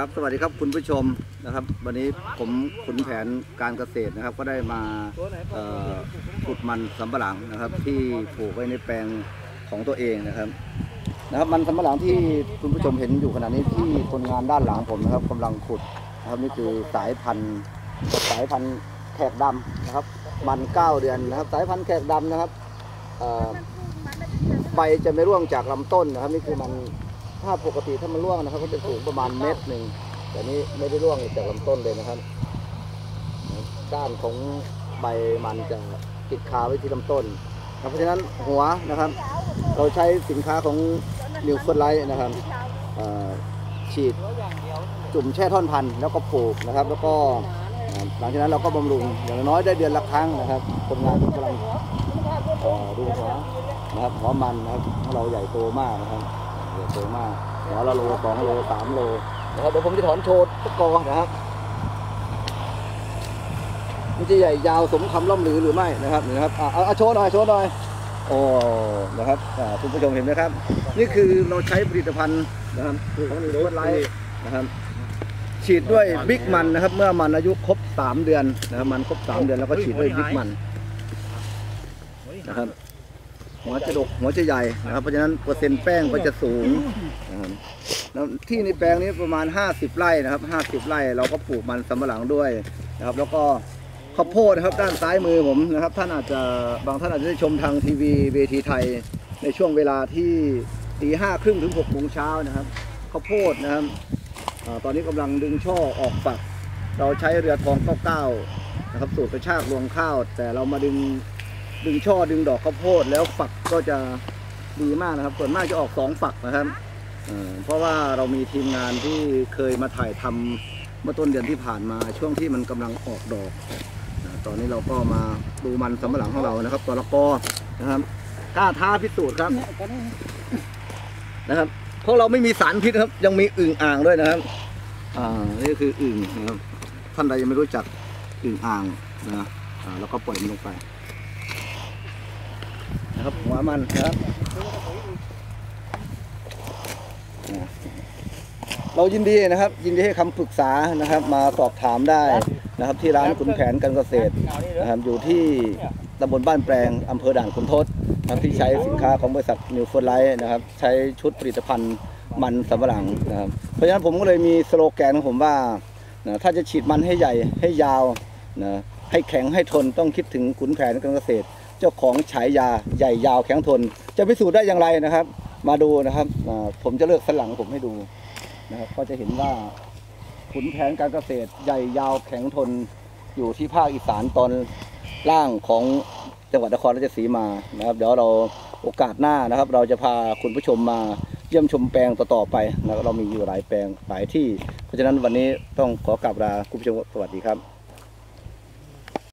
ครับสวัสดีครับคุณผู้ชมนะครับ วันนี้ผมขุนแผนการเกษตรนะครับ ก็ได้มาขุดมันสำปะหลังนะครับ ที่ปลูกไว้ในแปลงของตัวเองนะครับนะครับ มันสำปะหลังที่คุณผู้ชมเห็นอยู่ขณะนี้ที่คนงานด้านหลังผมนะครับกำลังขุดนะครับนี่คือสายพันธุ์สายพันธุ์แขกดำนะครับ มันเก้าเดือนนะครับ สายพันธุ์แขกดำนะครับใบจะไม่ร่วงจากลำต้นนะครับ นี่คือมัน ถ้าปกติถ้ามันร่วงนะครับ ก็จะสูงประมาณเมตรหนึ่ง แต่นี้ไม่ได้ร่วงจากลำต้นเลยนะครับ ด้านของใบมันจะติดคาไว้ที่ลำต้น เพราะฉะนั้นหัวนะครับ เราใช้สินค้าของนิวเฟิร์ไลท์นะครับฉีดจุ่มแช่ท่อนพันธุ์แล้วก็ปลูกนะครับ แล้วก็หลังจากนั้นเราก็บำรุงอย่างน้อยได้เดือนละครั้งนะครับคนงานกำลังดูหัวนะครับหัวมันนะครับของเราใหญ่โตมากนะครับ ใหญ่โตมากหัวละโลสองโลสามโลนะครับเดี๋ยวผมจะถอนโชว์ตะกอนะครับมันจะใหญ่ยาวสมคำล่ำลือหรือไม่นะครับนี่นะครับอะเอาเอาโชว์หน่อยโชว์หน่อยโอ้นะครับอ่าคุณผู้ชมเห็นไหมครับ นี่คือเราใช้ผลิตภัณฑ์นะครับของนิวไลท์นะครับ ฉีดด้วยบิ๊กมันนะครับ เมื่อมันอายุครบ 3 เดือนนะครับมันครบ 3 เดือนแล้วก็ฉีดด้วยบิ๊กมันนะครับ หัวจะดกหัวจะใหญ่นะครับเพราะฉะนั้นเปอร์เซ็นต์แป้งก็จะสูงนะครับแล้วที่ในแปลงนี้ประมาณ 50 ไร่นะครับ 50 ไร่เราก็ปลูกมันสำปะหลังด้วยนะครับ แล้วก็ข้าวโพดนะครับด้านซ้ายมือผมนะครับ ท่านอาจจะบางท่านอาจจะได้ชมทางทีวีเวทีไทย ในช่วงเวลาที่ตีห้าครึ่งถึงหกโมงเช้านะครับข้าวโพดนะครับอตอนนี้กำลังดึงช่อออกฝัก เราใช้เรือทอง99นะครับสูตรกระชากรวงข้าว แต่เรามาดึง ดึงช่อดึงดอกข้าวโพดแล้วฝักก็จะดีมากนะครับส่วนมากจะออกสองฝักนะครับเพราะว่าเรามีทีมงานที่เคยมาถ่ายทำเมื่อต้นเดือนที่ผ่านมาช่วงที่มันกำลังออกดอก ตอนนี้เราก็มาดูมันสำปะหลังของเรานะครับตรกนะครับกล้าท้าพิสูจน์ครับนะครับเพราะเราไม่มีสารพิษครับ ยังมีอึ่งอ่างด้วยนะครับ อ่านี่คืออึ่งนะครับท่านใดยังไม่รู้จักอึ่งอ่างนะอ่าแล้วก็ปล่อยมันลงไป นะครับหัวมันครับ เรายินดีนะครับ ยินดีให้คำปรึกษานะครับ มาสอบถามได้นะครับ ที่ร้านขุนแผนการเกษตรนะครับอยู่ที่ตำบลบ้านแปลงอำเภอด่านขุนทดนะครับที่ใช้สินค้าของบริษัทนิวเฟิร์ไลท์นะครับ ใช้ชุดผลิตภัณฑ์มันสำปะหลังนะครับเพราะฉะนั้นผมก็เลยมีสโลแกนของผมว่านะถ้าจะฉีดมันให้ใหญ่ให้ยาวนะให้แข็งให้ทนต้องคิดถึงขุนแผนการเกษตร เจ้าของฉายาใหญ่ยาวแข็งทน จะพิสูจน์ได้อย่างไรนะครับ มาดูนะครับผมจะเลือกสลังผมให้ดูนะครับก็จะเห็นว่าขุนแผนการเกษตรใหญ่ยาวแข็งทนอยู่ที่ภาคอีสานตอนล่างของจังหวัดนครราชสีมานะครับ เดี๋ยวเราโอกาสหน้านะครับ เราจะพาคุณผู้ชมมาเยี่ยมชมแปลงต่อๆไปนะครับเรามีอยู่หลายแปลงหลายที่ เพราะฉะนั้นวันนี้ต้องขอกราบลาคุณผู้ชมสวัสดีครับ